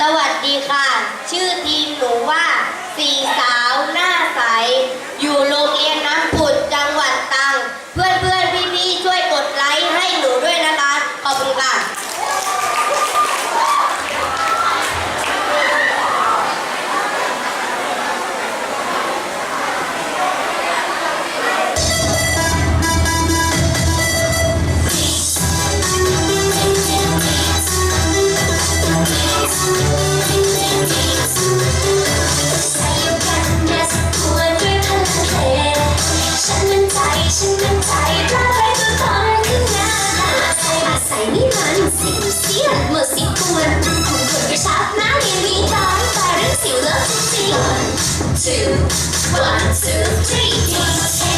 สวัสดีค่ะ ชื่อทีมหนูว่า สีสาวหน้าใส อยู่โรง One, two, one, two, three. One,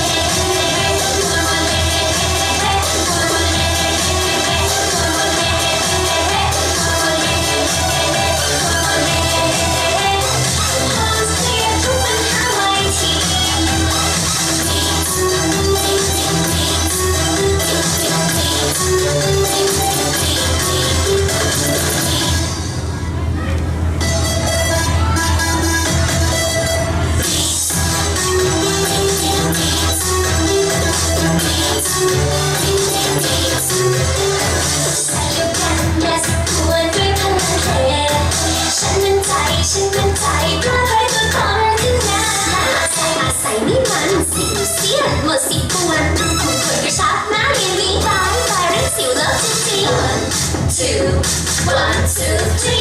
Two, one, two, three.